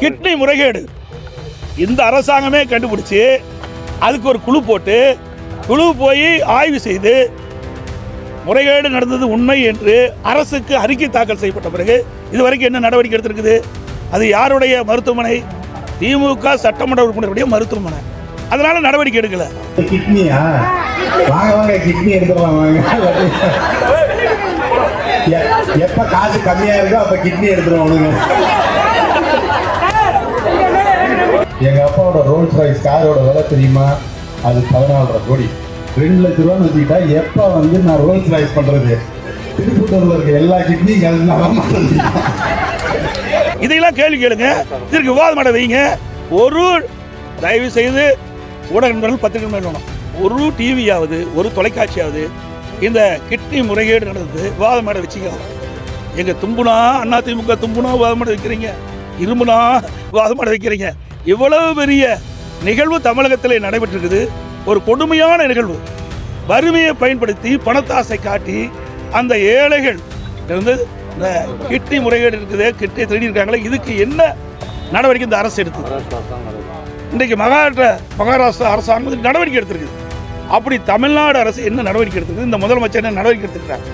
Kidney முறைகேடு. இந்த அரசாங்கமே கண்டுபிடிச்சு அதுக்கு ஒரு குழு போட்டு குழு போய் ஆய்வு செய்து முறைகேடு நடந்தது உண்மை என்று அரசுக்கு அறிக்கை தாக்கல் செய்யப்பட்ட பிறகு இதுவரைக்கும் என்ன நடவடிக்கை எடுத்திருக்குது? அது யாருடைய மருத்துவமனை? திமுக சட்டமன்ற உறுப்பினருடைய மருத்துவமனை. அதனால நடவடிக்கை எடுக்கல. கிட்னியா? வாங்க வாங்க கிட்னி எடுத்துக்கலாம் வாங்க. எப்ப காசு கம்மியா இருக்கோ அப்ப கிட்னி எடுத்துருவானுங்க எங்க அப்பாவோட ரோல்ஸ் ராய்ஸ் காரோட விலை தெரியுமா? அது பதினாலரை கோடி. ரெண்டு லட்ச ரூபான்னு வச்சுக்கிட்டா எப்ப வந்து நான் ரோல்ஸ் ராய்ஸ் பண்றது? திருப்பத்தூர்ல இருக்க எல்லா கிட்னியும் கலந்து இதையெல்லாம் கேள்வி கேளுங்க. இதற்கு விவாதம் பண்ண வைங்க. ஒரு தயவு செய்து ஊடக நண்பர்கள் பத்திரிகை நண்பர்கள் ஒரு டிவியாவது ஒரு தொலைக்காட்சியாவது இந்த கிட்னி முறைகேடு நடந்தது விவாதம் பண்ண வச்சுக்கலாம் எங்க தும்புனா அண்ணா திமுக தும்புனா விவாதம் பண்ண வைக்கிறீங்க. இரும்புனா விவாதம் பண்ண வைக்கிறீங்க. இவ்வளவு பெரிய நிகழ்வு தமிழகத்தில் நடைபெற்றிருக்குது. ஒரு கொடுமையான நிகழ்வு. வறுமையை பயன்படுத்தி பணத்தாசை காட்டி அந்த ஏழைகள் இருந்து இந்த கிட்னி முறைகேடு இருக்குது கிட்னி திருடி இருக்காங்களே இதுக்கு என்ன நடவடிக்கை இந்த அரசு எடுத்தது? இன்றைக்கு மகாராஷ்டிர மகாராஷ்டிரா அரசாங்கம் நடவடிக்கை எடுத்திருக்குது. அப்படி தமிழ்நாடு அரசு என்ன நடவடிக்கை எடுத்திருக்குது? இந்த முதலமைச்சர் என்ன நடவடிக்கை எடுத்துக்கிறாங்க